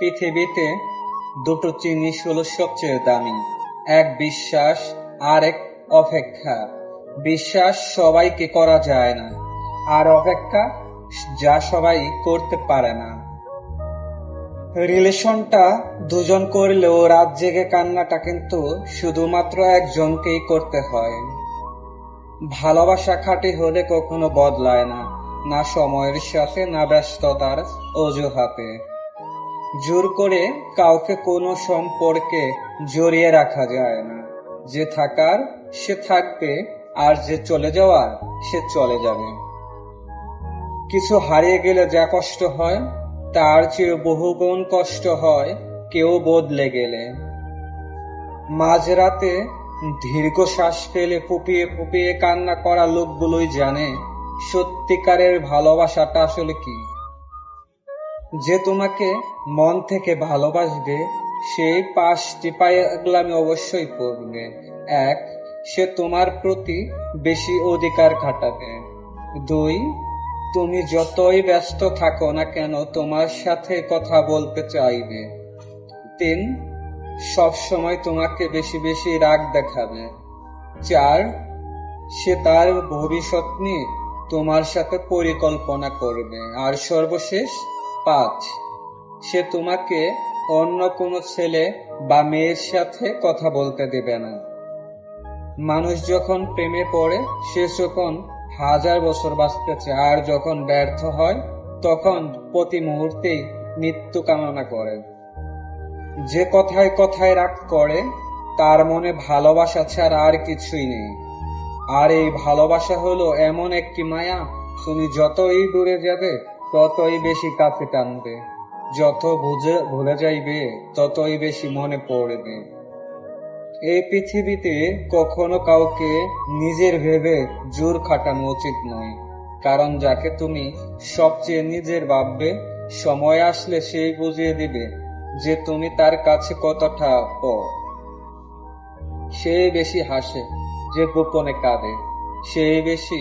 পৃথিবীতে দুটো জিনিস হলো সবচেয়ে দামি, এক বিশ্বাস আর এক অপেক্ষা। বিশ্বাস সবাইকে করা যায় না, আর অপেক্ষা যা সবাই করতে পারে না। রিলেশনটা দুজন করলেও রাত জেগে কান্নাটা কিন্তু শুধুমাত্র একজনকেই করতে হয়। ভালোবাসা খাঁটি হলে কখনো বদলায় না না সময়ের সাথে, না ব্যস্ততার অজুহাতে। জোর করে কাউকে কোনো সম্পর্কে জড়িয়ে রাখা যায় না। যে থাকার, সে থাকবে, আর যে চলে যাওয়ার, সে চলে যাবে। কিছু হারিয়ে গেলে যা কষ্ট হয়, তার চেয়ে বহুগুণ কষ্ট হয় কেউ বদলে গেলে। মাঝরাতে দীর্ঘ শ্বাস ফেলে ফুপিয়ে ফুপিয়ে কান্না করা লোকগুলোই জানে, সত্যিকারের ভালোবাসাটা আসলে কি। যে তোমাকে মন থেকে ভালোবাসবে, সেই পাঁচটি পাগলামি অবশ্যই করবে এক, সে তোমার প্রতি বেশি অধিকার খাটাবে। দুই, তুমি যতই ব্যস্ত থাকো না কেন তোমার সাথে কথা বলতে চাইবে। তিন, সব সময় তোমাকে বেশি বেশি রাগ দেখাবে। চার, সে তার ভবিষ্যৎ নিয়ে তোমার সাথে পরিকল্পনা করবে। আর সর্বশেষ পাঁচ। সে তোমাকে অন্য কোনো ছেলে বা মেয়ের সাথে কথা বলতে দেবে না। মানুষ যখন প্রেমে পড়ে, সে যখন হাজার বছর বাঁচতে চায় আর যখন ব্যর্থ হয়, তখন প্রতি মুহূর্তেই মৃত্যু কামনা করে। যে কথায় কথায় রাগ করে, তার মনে ভালোবাসা ছাড়া আর কিছুই নেই। আর এই ভালোবাসা হলো এমন একটি মায়া, তুমি যতই দূরে যাবে ততই বেশি কাছে টানবে, যত বুঝে ভুলে যাইবে, ততই বেশি মনে পড়বে। এই পৃথিবীতে কখনো কাউকে নিজের ভেবে জোর খাটানো উচিত নয়, কারণ যাকে তুমি সবচেয়ে নিজের ভাববে, সময় আসলে সেই বুঝিয়ে দিবে যে তুমি তার কাছে কতটা পর সে বেশি হাসে যে গোপনে কাঁদে, সে বেশি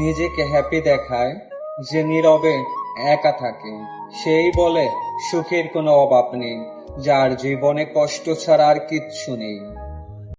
নিজেকে হ্যাপি দেখায় যে নীরবে একা থাকে। সেই বলে, সুখের কোনো অভাব নেই। যার জীবনে কষ্ট ছাড়া আর কিচ্ছু নেই।